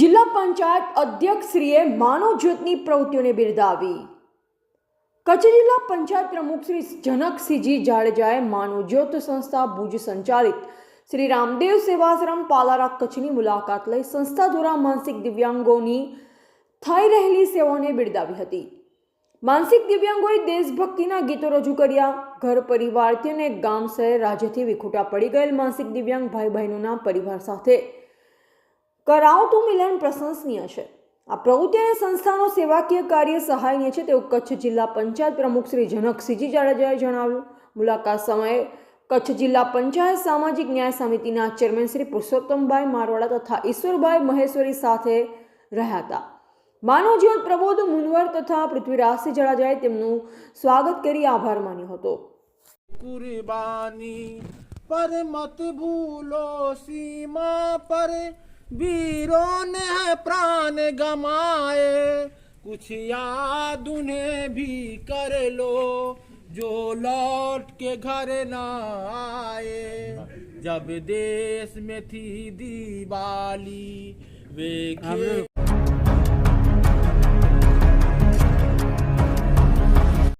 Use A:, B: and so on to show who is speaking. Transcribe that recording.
A: જિલ્લા પંચાયત અધ્યક્ષશ્રીએ માનવ જ્યોતની પ્રવૃત્તિઓને બિરદાવી. કચ્છ જિલ્લા પંચાયત પ્રમુખ શ્રી જનકસિંહજી જાડેજાએ માનવ જ્યોત સંસ્થા ભુજ સંચાલિત શ્રી રામદેવ સેવાશ્રમ પાલારા કચ્છની મુલાકાત લઈ સંસ્થા દ્વારા માનસિક દિવ્યાંગોની થઈ રહેલી સેવાઓને બિરદાવી હતી. માનસિક દિવ્યાંગોએ દેશભક્તિના ગીતો રજૂ કર્યા. ઘર પરિવારથી અને ગામ શહેર રાજ્યથી વિખૂટા પડી ગયેલ માનસિક દિવ્યાંગ ભાઈ બહેનોના પરિવાર સાથે કરાવતું મિલન પ્રશંસનીય છે. આ પ્રવૃત્તિ અને સંસ્થાનો સેવાકીય કાર્ય સહાયનીય છે તેવું કચ્છ જિલ્લા પંચાયત પ્રમુખ શ્રી જનકસિંહજી જાડેજાએ જણાવ્યું. મુલાકાત સમયે કચ્છ જિલ્લા પંચાયત સામાજિક ન્યાય સમિતિના ચેરમેન શ્રી પુરુષોત્તમભાઈ મારવાડા તથા ઈશ્વરભાઈ મહેશ્વરી સાથે રહ્યા હતા. માનવજીવન પ્રબોધ મુનવર તથા પૃથ્વીરાજસિંહ જાડેજાએ તેમનું સ્વાગત કરી આભાર માન્યો હતો.
B: કુરબાની પર મત ભૂલો સીમા પર वीरों ने है प्राण गमाए कुछ याद उन्हें भी कर लो जो लौट के घर ना आए जब देश में थी दिवाली वे खेल